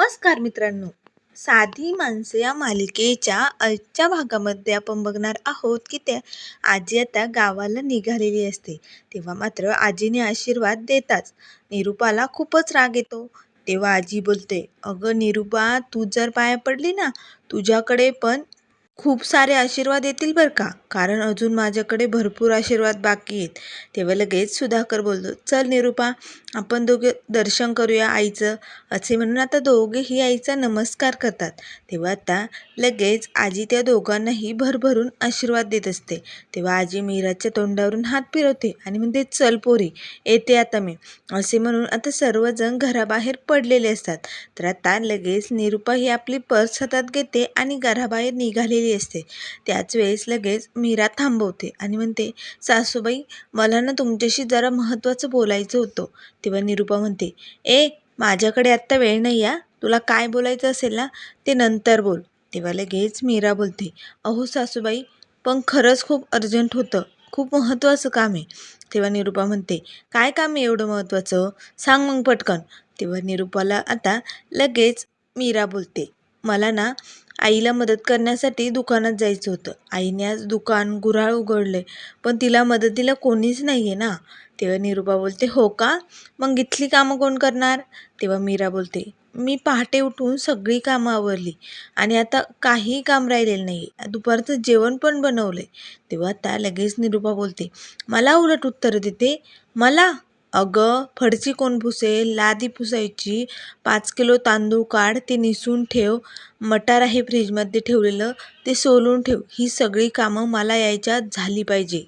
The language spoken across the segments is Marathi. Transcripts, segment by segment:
नमस्कार मित्रांनो. साधी माणसं या मालिकेच्या आजच्या भागामध्ये आपण बघणार आहोत की त्या आजी आता गावाला निघालेली असते. तेव्हा मात्र आजीने आशीर्वाद देताच निरूपाला खूपच राग येतो. तेव्हा आजी बोलते अगं निरूपा तू जर पाया पडली ना तुझ्याकडे पण खूप सारे आशीर्वाद येतील बरं का? कारण अजून माझ्याकडे भरपूर आशीर्वाद बाकी आहेत. तेव्हा लगेच सुधाकर बोलतो चल निरूपा आपण दोघे दर्शन करूया आईचं. असे म्हणून आता दोघेही आईचा नमस्कार करतात. तेव्हा आता लगेच आजी त्या दोघांनाही भरभरून आशीर्वाद देत असते. तेव्हा आजी मीराच्या तोंडावरून हात फिरवते आणि म्हणते चल पोरी येते आता मी. असे म्हणून आता सर्वजण घराबाहेर पडलेले असतात. तर आता लगेच निरूपा ही आपली पर्स हातात घेते आणि घराबाहेर निघालेली असते. त्याच वेळेस लगेच मीरा थांबवते आणि म्हणते सासूबाई मला ना तुमच्याशी जरा महत्त्वाचं बोलायचं होतं. तेव्हा निरूपा म्हणते ए माझ्याकडे आत्ता वेळ नाही या तुला काय बोलायचं असेल ना ते नंतर बोल. तेव्हा लगेच मीरा बोलते अहो सासूबाई पण खरंच खूप अर्जंट होतं. खूप महत्त्वाचं काम आहे. तेव्हा निरूपा म्हणते काय काम आहे एवढं महत्त्वाचं? सांग मग पटकन. तेव्हा निरूपाला आता लगेच मीरा बोलते मला ना आईला मदत करण्यासाठी दुकानात जायचं होतं. आईने आज दुकान गुऱ्हाळ उघडले पण तिला मदतीला कोणीच नाही आहे ना. तेव्हा निरूपा बोलते हो का? मग इथली कामं कोण करणार? तेव्हा मीरा बोलते मी पहाटे उठून सगळी कामं आवरली आणि आता काही काम राहिलेलं नाही दुपारचं जेवण पण बनवलं तेव्हा त्या लगेच निरूपा बोलते मला उलट उत्तर देते. मला अगं फडची कोण पुसेल लादी पुसायची. पाच किलो तांदूळ काढ ते निसून ठेव. मटार आहे फ्रीजमध्ये ठेवलेलं ते सोलून ठेव. ही सगळी कामं मला यायच्या झाली पाहिजे.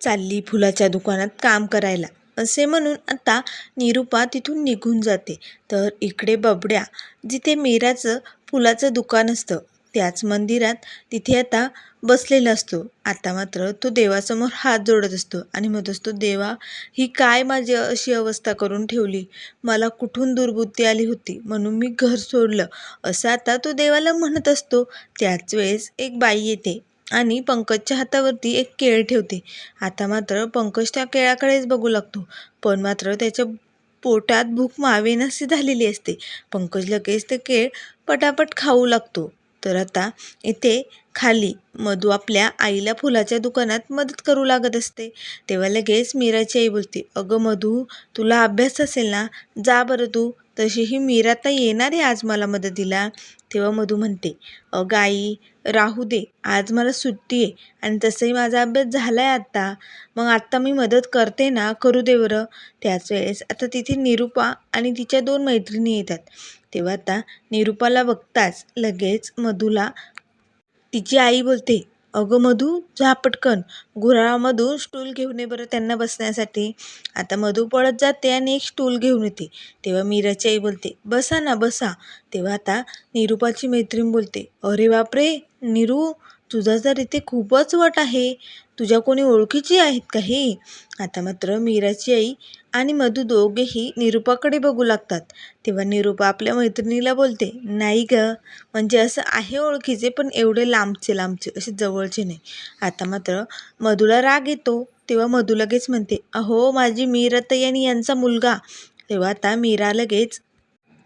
चालली फुलाच्या दुकानात काम करायला. असे म्हणून आता निरूपा तिथून निघून जाते. तर इकडे बबड्या जिथे मीराचं फुलाचं दुकान असतं. त्याच मंदिरात तिथे आता बसलेला असतो. आता मात्र तो देवासमोर हात जोडत असतो आणि म्हणत असतो देवा ही काय माझी अशी अवस्था करून ठेवली? मला कुठून दुर्बुद्धी आली होती? म्हणून मी घर सोडलं. असं आता तो देवाला म्हणत असतो. त्याच वेळेस एक बाई येते आणि पंकजच्या हातावरती एक केळ ठेवते. आता मात्र पंकज त्या केळाकडेच बघू लागतो. पण मात्र त्याच्या पोटात भूक मावेनाशी झालेली असते. पंकज लगेच ते केळ पटापट खाऊ लागतो. तर आता इथे खाली मधू आपल्या आईला फुलाच्या दुकानात मदत करू लागत असते. तेव्हा लगेच मीराची आई बोलते अगं मधू तुला अभ्यास असेल ना? जा बरं तू. तशी ही मीरा तर येणार आहे आज मला मदतीला. तेव्हा मधू म्हणते अगं आई राहू दे. आज मला सुट्टी आहे आणि तसंही माझा अभ्यास झाला आहे आत्ता मग आत्ता मी मदत करते ना? करू दे बरं. त्याच वेळेस आता तिथे निरूपा आणि तिच्या दोन मैत्रिणी येतात. तेव्हा आता निरूपाला बघताच लगेच मधूला तिची आई बोलते अगं मधू जा पटकन. गुराळामधून स्टूल घेऊन ये बरं त्यांना बसण्यासाठी. आता मधू पळत जाते आणि एक स्टूल घेऊन येते. तेव्हा मीराची आई बोलते बसा ना बसा. तेव्हा आता निरूपाची मैत्रीण बोलते अरे बापरे निरू तुझा तर इथे खूपच वट आहे. तुझ्या कोणी ओळखीची आहेत का हे? आता मात्र मीराची आई आणि मधू दोघेही निरूपाकडे बघू लागतात. तेव्हा निरूपा आपल्या मैत्रिणीला बोलते नाही ग म्हणजे असं आहे ओळखीचे पण एवढे लांबचे लांबचे असे जवळचे नाही. आता मात्र मधूला राग येतो. तेव्हा मधू लगेच म्हणते अहो माझी मीरत आणि यांचा मुलगा. तेव्हा आता मीरा लगेच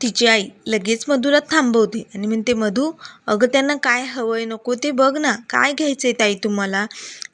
तिची आई लगेच मधूला थांबवते. आणि म्हणते मधू अगं त्यांना काय हवं आहे नको ते बघ ना. काय घ्यायचं आहे ताई तुम्हाला?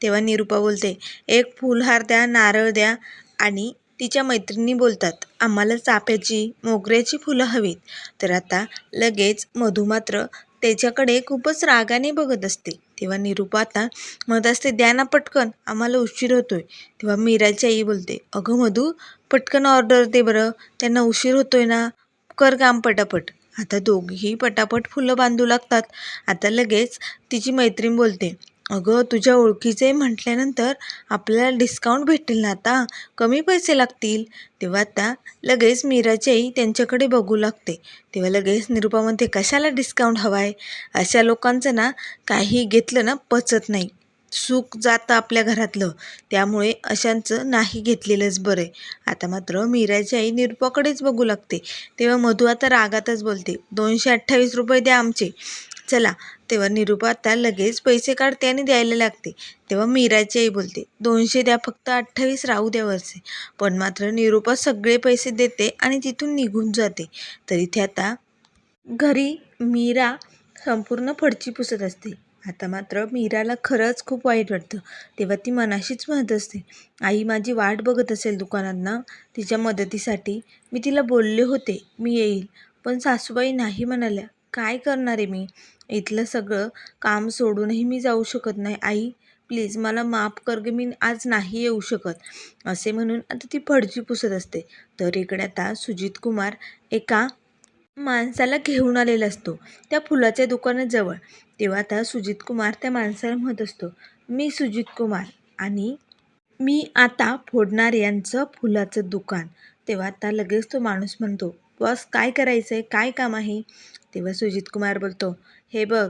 तेव्हा निरूपा बोलते एक फुलहार द्या नारळ द्या. आणि तिच्या मैत्रिणी बोलतात आम्हाला चाफ्याची मोगऱ्याची फुलं हवीत. तर आता लगेच मधू मात्र त्याच्याकडे खूपच रागाने बघत असते. तेव्हा निरूपा आता म्हणत असते द्या ना पटकन आम्हाला उशीर होतोय. तेव्हा मीराची आई बोलते अगं मधू पटकन ऑर्डर दे बरं. त्यांना उशीर होतोय ना. कर काम पटापट. आता दोघीही पटापट फुलं बांधू लागतात. आता लगेच तिची मैत्रीण बोलते अगं तुझ्या ओळखीचे म्हटल्यानंतर आपल्याला डिस्काउंट भेटेल ना आता? कमी पैसे लागतील. तेव्हा आता लगेच मीराची आई त्यांच्याकडे बघू लागते. तेव्हा लगेच निरुपा म्हणते कशाला डिस्काउंट हवा आहे अशा लोकांचं ना काही घेतलं ना पचत नाही. सुख जातं आपल्या घरातलं. त्यामुळे अशांचं नाही घेतलेलंच बरं आहे. आता मात्र मीराची आई निरुपाकडेच बघू लागते. तेव्हा मधू आता रागातच बोलते दोनशे अठ्ठावीस रुपये द्या आमचे. चला. तेव्हा निरूपा आता लगेच पैसे काढते आणि द्यायला लागते. तेव्हा मीराची आई बोलते दोनशे द्या फक्त अठ्ठावीस राहू द्या वरचे. पण मात्र निरूपा सगळे पैसे देते आणि तिथून निघून जाते. तर इथे आता घरी मीरा संपूर्ण फडची पुसत असते. आता मात्र मीराला खरंच खूप वाईट वाटतं. तेव्हा ती मनाशीच म्हणत असते आई माझी वाट बघत असेल दुकानात ना तिच्या मदतीसाठी. मी तिला बोलले होते मी येईल. पण सासूबाई नाही म्हणाल्या. काय करणार आहे मी? इथलं सगळं काम सोडूनही मी जाऊ शकत नाही आई. प्लीज मला माफ कर गे मी आज नाही येऊ शकत. असे म्हणून आता ती फडची पुसत असते. तर इकडे आता सुजित कुमार एका माणसाला घेऊन आलेला असतो त्या फुलाच्या दुकानाजवळ. तेव्हा आता सुजित कुमार त्या माणसाला म्हणत असतो मी सुजित कुमार आणि मी आता फोडणार यांचं फुलाचं दुकान. तेव्हा आता लगेच तो माणूस म्हणतो बस काय करायचं आहे काय काम आहे? तेव्हा सुजित कुमार बोलतो हे बघ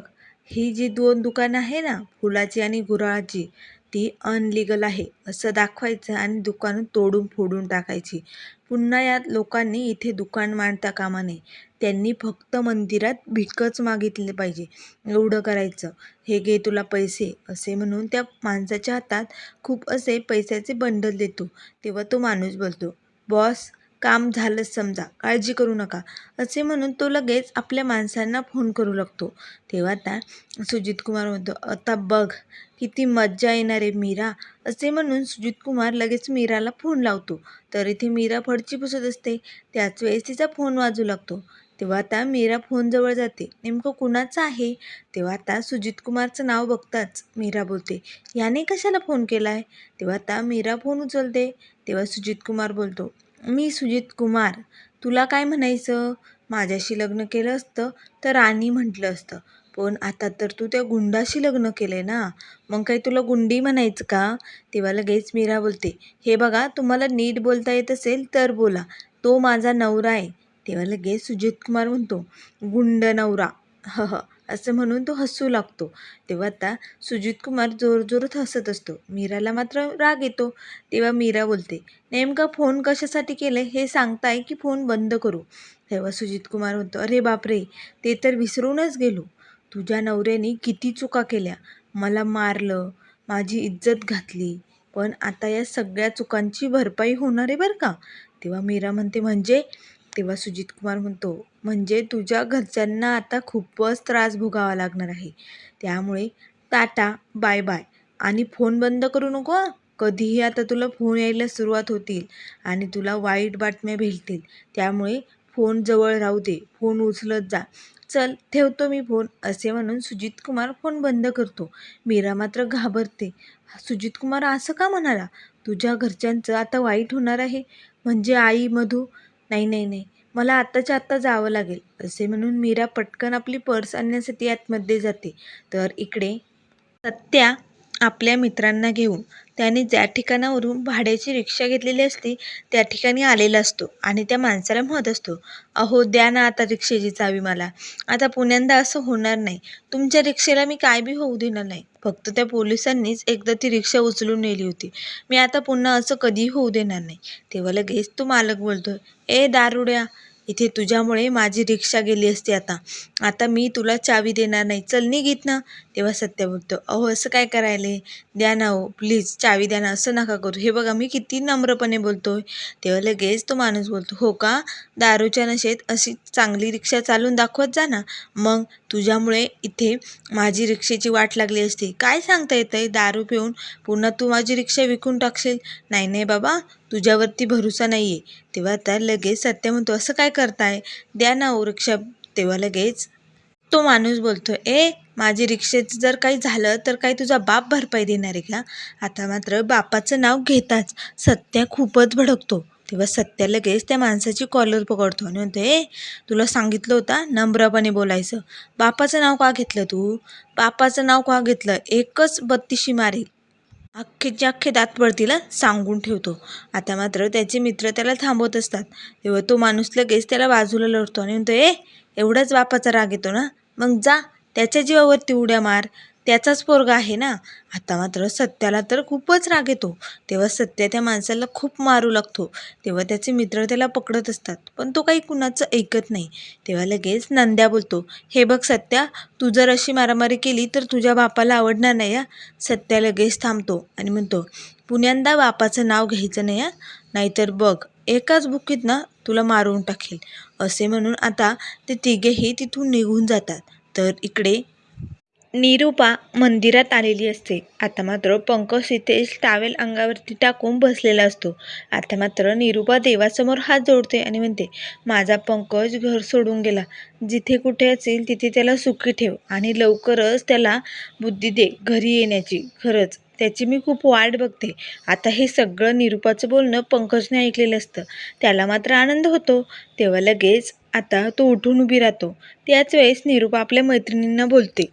ही जी दोन दुकानं आहे ना फुलाची आणि गुराळाची ती अनलिगल आहे. असं दाखवायचं आणि दुकानं तोडून फोडून टाकायची. पुन्हा या लोकांनी इथे दुकान मांडता कामा नये. त्यांनी फक्त मंदिरात भिकच मागितले पाहिजे. एवढं करायचं. हे घे तुला पैसे असे म्हणून त्या माणसाच्या हातात खूप असे पैशाचे बंडल देतो. तेव्हा तो माणूस बोलतो बॉस काम झालंच समजा काळजी करू नका. असे म्हणून तो लगेच आपल्या माणसांना फोन करू लागतो. तेव्हा आता सुजित कुमार म्हणतो आता बघ किती मज्जा येणार आहे मीरा. असे म्हणून सुजित कुमार लगेच मीराला फोन लावतो. तर इथे मीरा फडची पुसत असते. त्याच वेळेस तिचा फोन वाजू लागतो. तेव्हा आता मीरा फोनजवळ जाते. नेमकं कुणाचं आहे? तेव्हा आता सुजित कुमारचं नाव बघताच मीरा बोलते. याने कशाला फोन केला आहे तेव्हा आता मीरा फोन उचलते. तेव्हा सुजित कुमार बोलतो मी सुजित कुमार तुला काय म्हणायचं? माझ्याशी लग्न केलं असतं तर राणी म्हटलं असतं. पण आता तर तू त्या गुंडाशी लग्न केलं आहे ना? मग काही तुला गुंडी म्हणायचं का? तेव्हा लगेच मीरा बोलते हे बघा तुम्हाला नीट बोलता येत असेल तर बोला. तो माझा नवरा आहे. तेव्हा लगेच सुजित कुमार म्हणतो गुंड नवरा. ह ह असं म्हणून तो हसू लागतो. तेव्हा आता सुजित कुमार जोरजोरात हसत असतो. मीराला मात्र राग येतो. तेव्हा मीरा बोलते नेमका फोन कशासाठी केलं हे सांगताय की फोन बंद करू? तेव्हा सुजित कुमार म्हणतो अरे बापरे ते तर विसरूनच गेलो. तुझ्या नवऱ्याने किती चुका केल्या. मला मारलं माझी इज्जत घातली पण आता या सगळ्या चुकांची भरपाई होणार आहे बरं का? तेव्हा मीरा म्हणते म्हणजे तेव्हा सुजित कुमार म्हणतो म्हणजे तुझ्या घरच्यांना आता खूपच त्रास भोगावा लागणार आहे. त्यामुळे टाटा बाय बाय. आणि फोन बंद करू नको कधीही आता तुला फोन यायला सुरुवात होतील आणि तुला वाईट बातम्या भेटतील. त्यामुळे फोन जवळ राहू दे. फोन उचलत जा. चल ठेवतो मी फोन असे म्हणून सुजित कुमार फोन बंद करतो. मीरा मात्र घाबरते. सुजित कुमार असं का म्हणाला? तुझ्या घरच्यांचं आता वाईट होणार आहे? म्हणजे आई मधू नाही नाही नाही. मला आत्ताच्या आत्ता जावं लागेल. असे म्हणून मीरा पटकन आपली पर्स आणण्यासाठी आतमध्ये जाते. तर इकडे सत्या आपल्या मित्रांना घेऊन त्याने ज्या ठिकाणावरून भाड्याची रिक्षा घेतलेली असते त्या ठिकाणी आलेला असतो आणि त्या माणसाला म्हणत असतो अहो द्या ना आता रिक्षेची चावी मला. आता पुण्यांदा असं होणार नाही. तुमच्या रिक्षेला मी काय बी होऊ देणार नाही. फक्त त्या पोलिसांनीच एकदा ती रिक्षा उचलून नेली होती. मी आता पुन्हा असं कधीही होऊ देणार नाही. तेव्हा लगेच तो मालक बोलतो ए दारुड्या इथे तुझ्यामुळे माझी रिक्षा गेली असती आता. आता मी तुला चावी देणार नाही. चल निघित ना तेव्हा सत्य बोलतो अहो असं काय करायले? द्या ना हो प्लीज चावी द्या ना असं नका करू. हे बघा मी किती नम्रपणे बोलतो तेव्हा लगेच तो माणूस बोलतो हो का? दारूच्या नशेत अशी चांगली रिक्षा चालून दाखवत जा ना. मग तुझ्यामुळे इथे माझी रिक्षेची वाट लागली असती. काय सांगता येतं आहे दारू पिऊन पुन्हा तू माझी रिक्षा विकून टाकशील? नाही नाही बाबा तुझ्यावरती भरोसा नाही आहे तेव्हा त्या लगेच सत्य म्हणतो असं काय करताय? द्या ना ओ रिक्षा. तेव्हा लगेच तो माणूस बोलतो ए माझी रिक्षेचं जर काही झालं तर काही तुझा बाप भरपाई देणार आहे का? आता मात्र बापाचं नाव घेताच सत्या खूपच भडकतो. तेव्हा सत्या लगेच त्या माणसाची कॉलर पकडतो आणि म्हणतो ए तुला सांगितलं होतं नम्रपणे बोलायचं. बापाचं नाव का घेतलं तू? बापाचं नाव का घेतलं? एकच बत्तीशी मारेल. अख्खेचे अख्खे दात पडतील सांगून ठेवतो. आता मात्र त्याचे मित्र त्याला थांबवत असतात. तेव्हा तो माणूस लगेच त्याला बाजूला लढतो आणि म्हणतो ए एवढाच बापाचा राग येतो ना? मग जा त्याच्या जीवावरती उड्या मार त्याचाच पोरगा आहे ना? आता मात्र सत्याला तर खूपच राग येतो. तेव्हा सत्या त्या माणसाला खूप मारू लागतो. तेव्हा त्याचे मित्र त्याला पकडत असतात. पण तो काही कुणाचं ऐकत नाही. तेव्हा लगेच नंद्या बोलतो हे बघ सत्या तू जर अशी मारामारी केली तर तुझ्या बापाला आवडणार नाही या सत्या लगेच थांबतो आणि म्हणतो पुण्यांदा बापाचं नाव घ्यायचं नाही या नाहीतर बघ एकाच बुक्कीत ना तुला मारून टाकेल. असे म्हणून आता ते तिघेही तिथून निघून जातात. तर इकडे निरूपा मंदिरात आलेली असते. आता मात्र पंकज तिथेच टावेल अंगावरती टाकून बसलेला असतो. आता मात्र निरूपा देवासमोर हात जोडते आणि म्हणते माझा पंकज घर सोडून गेला. जिथे कुठे असेल तिथे त्याला सुखी ठेव आणि लवकरच त्याला बुद्धी दे घरी येण्याची. खरंच त्याची मी खूप वाट बघते. आता हे सगळं निरूपाचं बोलणं पंकजने ऐकलेलं असतं. त्याला मात्र आनंद होतो. तेव्हा लगेच आता तो उठून उभी राहतो. त्याच वेळेस निरूपा आपल्या मैत्रिणींना बोलते.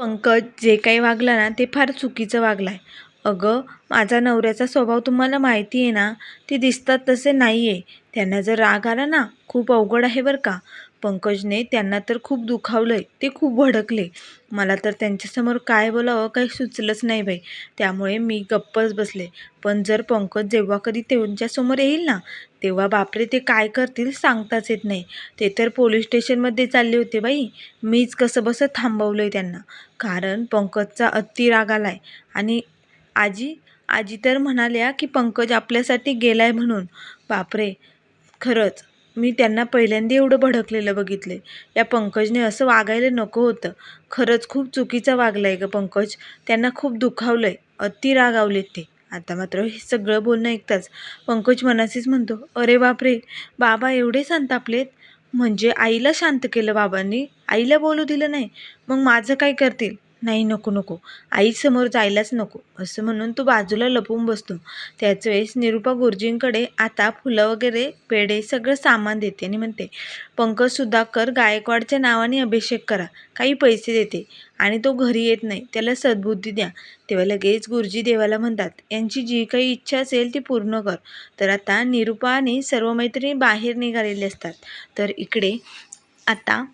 पंकज जे काही वागला ना ते फार चुकीचं वागलं आहे अगं माझा नवऱ्याचा स्वभाव तुम्हाला माहिती आहे ना ते दिसतात तसे नाही आहे त्यांना जर राग आला ना खूप अवघड आहे बरं का. पंकजने त्यांना तर खूप दुखावलं आहे ते खूप भडकले. मला तर त्यांच्यासमोर काय बोलावं काही सुचलंच नाही बाई. त्यामुळे मी गप्पच बसले. पण जर पंकज जेव्हा कधी त्यांच्यासमोर येईल ना तेव्हा बापरे ते काय करतील सांगताच येत नाही. ते तर पोलीस स्टेशनमध्ये चालले होते बाई. मीच कसं बसं थांबवलं आहे त्यांना. कारण पंकजचा अतिराग आला आहे आणि आजी आजी तर म्हणाल्या की पंकज आपल्यासाठी गेला म्हणून. बापरे खरंच. मी त्यांना पहिल्यांदा एवढं भडकलेलं बघितले या पंकजने असं वागायला नको होतं. खरंच खूप चुकीचं वागलं आहे गं पंकज. त्यांना खूप दुखावलं आहे अति रागावलेत ते. आता मात्र हे सगळं बोलणं ऐकताच पंकज मनाशीच म्हणतो अरे बापरे बाबा एवढे संतापलेत? म्हणजे आईला शांत केलं बाबांनी? आईला बोलू दिलं नाही? मग माझं काय करतील? नाही नको नको. आईसमोर जायलाच नको. असं म्हणून तो बाजूला लपून बसतो. त्याच वेळेस निरूपा गुरुजींकडे आता फुलं वगैरे पेढे सगळं सामान देते आणि म्हणते पंकज सुधाकर गायकवाडच्या नावाने अभिषेक करा. काही पैसे देते आणि तो घरी येत नाही. त्याला सद्बुद्धी द्या. तेव्हा लगेच गुरुजी देवाला म्हणतात यांची जी काही इच्छा असेल ती पूर्ण कर. तर आता निरूपा आणि सर्व मैत्रिणी बाहेर निघालेले असतात. तर इकडे आता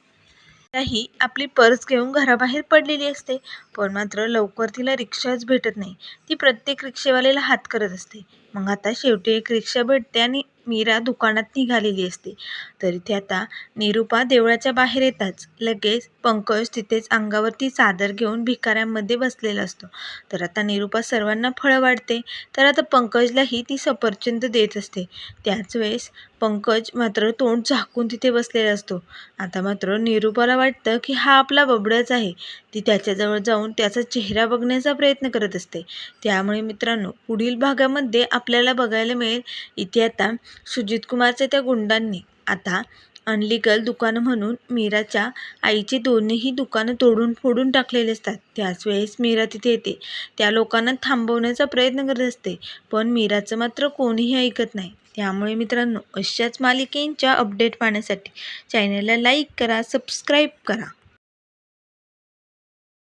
त्याही आपली पर्स घेऊन घराबाहेर पडलेली असते पण मात्र लवकर तिला रिक्षाच भेटत नाही. ती प्रत्येक रिक्षेवाल्याला हात करत असते. मग आता शेवटी एक रिक्षा भेटते आणि मीरा दुकानात निघालेली असते. तर इथे आता निरूपा देवळाच्या बाहेर येताच. लगेच पंकज तिथेच अंगावरती चादर घेऊन भिकाऱ्यांमध्ये बसलेला असतो. तर आता निरूपा सर्वांना फळं वाढते. तर आता पंकजलाही ती सफरचंद देत असते. त्याच वेळेस पंकज मात्र तोंड झाकून तिथे बसलेला असतो. आता मात्र निरूपाला वाटतं की हा आपला बबड्याच आहे. ती त्याच्याजवळ जाऊन त्याचा चेहरा बघण्याचा प्रयत्न करत असते. त्यामुळे मित्रांनो पुढील भागामध्ये आपल्याला बघायला मिळेल. इथे आता सुजित कुमारच्या त्या गुंडांनी आता अनलिगल दुकानं म्हणून मीराच्या आईची दोन्हीही दुकानं तोडून फोडून टाकलेले असतात. त्याच वेळेस मीरा तिथे येते. त्या लोकांना थांबवण्याचा प्रयत्न करत असते पण मीराचं मात्र कोणीही ऐकत नाही. त्यामुळे मित्रांनो अशाच मालिकेंच्या अपडेट पाहण्यासाठी चॅनलला लाईक करा सबस्क्राईब करा.